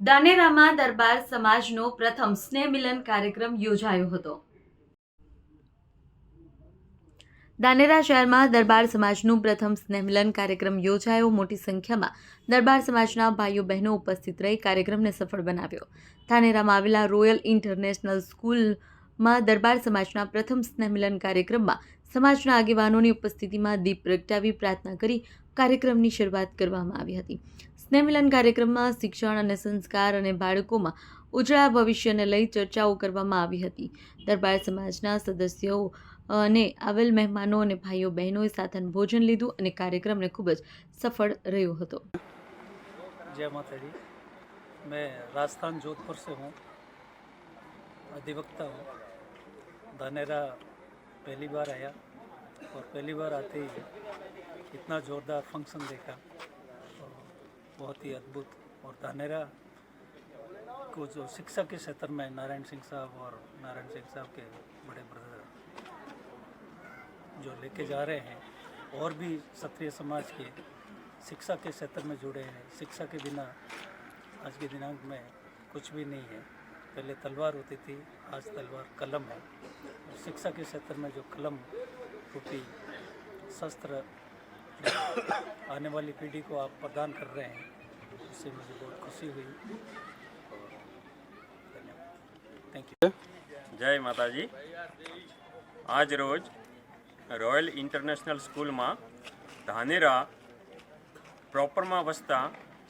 દાનેરામાં દરબાર સમાજનો પ્રથમ સ્નેહ મિલન કાર્યક્રમ યોજાયો હતો. દાનેરા શહેરમાં દરબાર સમાજનું પ્રથમ સ્નેહ મિલન કાર્યક્રમ યોજાયો. મોટી સંખ્યામાં દરબાર સમાજના ભાઈઓ બહેનો ઉપસ્થિત રહી કાર્યક્રમને સફળ બનાવ્યો. ધાનેરામાં આવેલા રોયલ ઇન્ટરનેશનલ સ્કૂલમાં દરબાર સમાજના પ્રથમ સ્નેહ મિલન કાર્યક્રમમાં સમાજના આગેવાનોની ઉપસ્થિતિમાં દીપ પ્રગટાવી પ્રાર્થના કરી કાર્યક્રમની શરૂઆત કરવામાં આવી હતી. સ્નેહ મિલન કાર્યક્રમમાં શિક્ષણ અને સંસ્કાર અને બાળકોમાં ઉજળા ભવિષ્યને લઈ ચર્ચાઓ કરવામાં આવી હતી દરબાર સમાજના સદસ્યો અને આવેલ મહેમાનો અને ભાઈઓ બહેનોએ સાથન ભોજન લીધું અને કાર્યક્રમને ખૂબ જ સફળ રહ્યો હતો जय माता दी मैं राजस्थान जोधपुर से हूँ अधिवक्ता हूँ धानेरा पहली बार आया और पहली बार आते ही इतना ज़ोरदार फंक्शन देखा और बहुत ही अद्भुत और धानेरा को जो शिक्षा के क्षेत्र में नारायण सिंह साहब और नारायण सिंह साहब के बड़े ब्रदर जो लेके जा रहे हैं और भी क्षत्रिय समाज के शिक्षा के क्षेत्र में जुड़े हैं। शिक्षा के बिना आज के दिनांक में कुछ भी नहीं है। पहले तलवार होती थी, आज तलवार कलम है। शिक्षा के क्षेत्र में जो कलम रूपी शस्त्र आने वाली पीढ़ी को आप प्रदान कर रहे हैं उससे मुझे बहुत खुशी हुई और धन्यवाद थैंक यू જય માતાજી આજ રોજ રોયલ ઇન્ટરનેશનલ સ્કૂલમાં ધાનેરા પ્રોપરમાં વસતા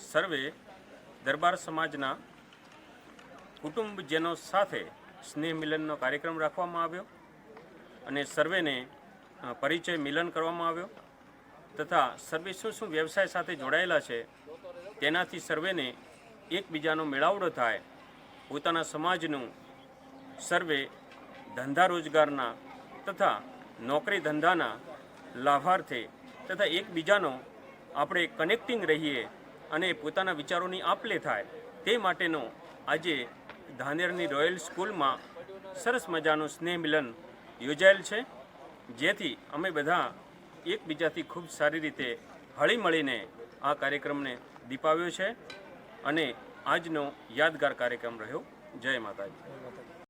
સર્વે દરબાર સમાજના કુટુંબજનો સાથે સ્નેહ મિલનનો કાર્યક્રમ રાખવામાં આવ્યો અને સર્વેને અ, પરિચય મિલન કરવામાં આવ્યો તથા સર્વે શું શું વ્યવસાય સાથે જોડાયેલા છે, તેનાથી સર્વેને એકબીજાનો મેળાવડો થાય. પોતાના સમાજનું સર્વે ધંધા રોજગારના તથા નોકરી ધંધાના લાભાર્થે તથા એકબીજાનો આપણે કનેક્ટિંગ રહીએ અને પોતાના વિચારોની આપલે થાય, તે માટેનો આજે ધાનેરની રોયલ સ્કૂલમાં સરસ મજાનું સ્નેહ મિલન યોજાયેલ છે. જેથી અમે બધા એકબીજાથી ખૂબ સારી રીતે હળી મળીને આ કાર્યક્રમને દીપાવ્યો છે અને આજનો યાદગાર કાર્યક્રમ રહ્યો. જય માતાજી.